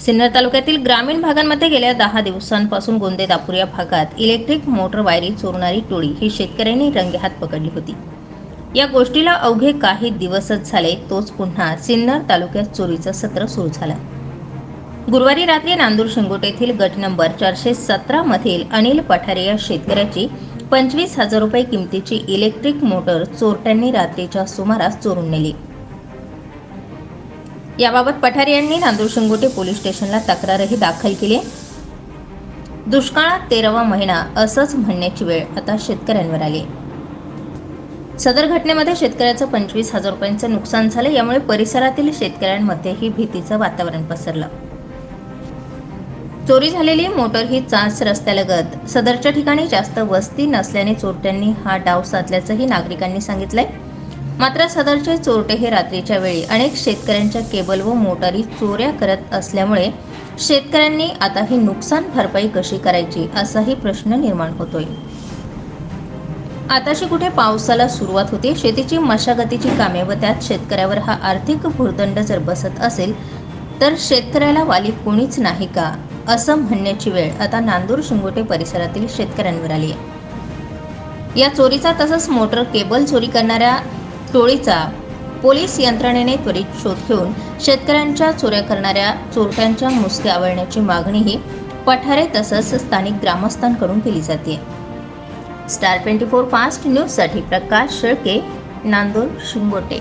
सिन्नर तालुक्यातील ग्रामीण भागांमध्ये गेल्या दहा दिवसांपासून गोंदे दापूर या भागात इलेक्ट्रिक मोटर वायरी चोरणारी टोळी ही शेतकऱ्यांनी रंगेहात पकडली होती. या गोष्टीला अवघे काही दिवसच झाले तोच पुन्हा सिन्नर तालुक्यात चोरीचं सत्र सुरू झालं. गुरुवारी रात्री नांदूर शिंगोटे येथील गट नंबर चारशे सतरा मधील अनिल पठारे या शेतकऱ्याची पंचवीस हजार रुपये किमतीची इलेक्ट्रिक मोटर चोरट्यांनी रात्रीच्या सुमारास चोरून नेली. याबाबत पठारे यांनी नांदूर शिंगोटे पोलीस स्टेशनला तक्रारही दाखल केली. दुष्काळात तेरावा महिना असंच म्हणण्याची वेळ आता शेतकऱ्यांवर आली. सदर घटनेमध्ये शेतकऱ्याचं पंचवीस हजार रुपयांचं नुकसान झालं यामुळे परिसरातील शेतकऱ्यांमध्येही भीतीचं वातावरण पसरलं. चोरी झालेली मोटर ही चाच रस्त्यालगत सदरच्या ठिकाणी जास्त वस्ती नसल्याने चोरट्यांनी हा डाव साधल्याचंही नागरिकांनी सांगितलंय. मात्र सदरचे चोरटे हे रात्रीच्या वेळी अनेक शेतकऱ्यांच्या केबल व मोटारी चोऱ्या करत असल्यामुळे शेतकऱ्यांनी आता ही नुकसान भरपाई कशी करायची असाही प्रश्न निर्माण होतोय. आताशी कुठे पावसाला सुरुवात होते शेतीची मशागतीची कामे व त्यात शेतकऱ्यावर हा आर्थिक भुर्दंड जर बसत असेल तर शेतकऱ्याला वाली कोणीच नाही का? असं म्हणण्याची वेळ आता नांदूर शिंगोटे परिसरातील शेतकऱ्यांवर आली आहे या चोरीचा तसंच मोटर केबल चोरी करणाऱ्या टोळीचा पोलीस यंत्रणेने त्वरित शोध घेऊन शेतकऱ्यांच्या चोऱ्या करणाऱ्या चोरट्यांच्या मुसक्या आवळण्याची मागणीही पठारे तसंच स्थानिक ग्रामस्थांकडून केली जाते. स्टार ट्वेंटी फोर फास्ट न्यूजसाठी प्रकाश शेळके नांदूर शिंगोटे.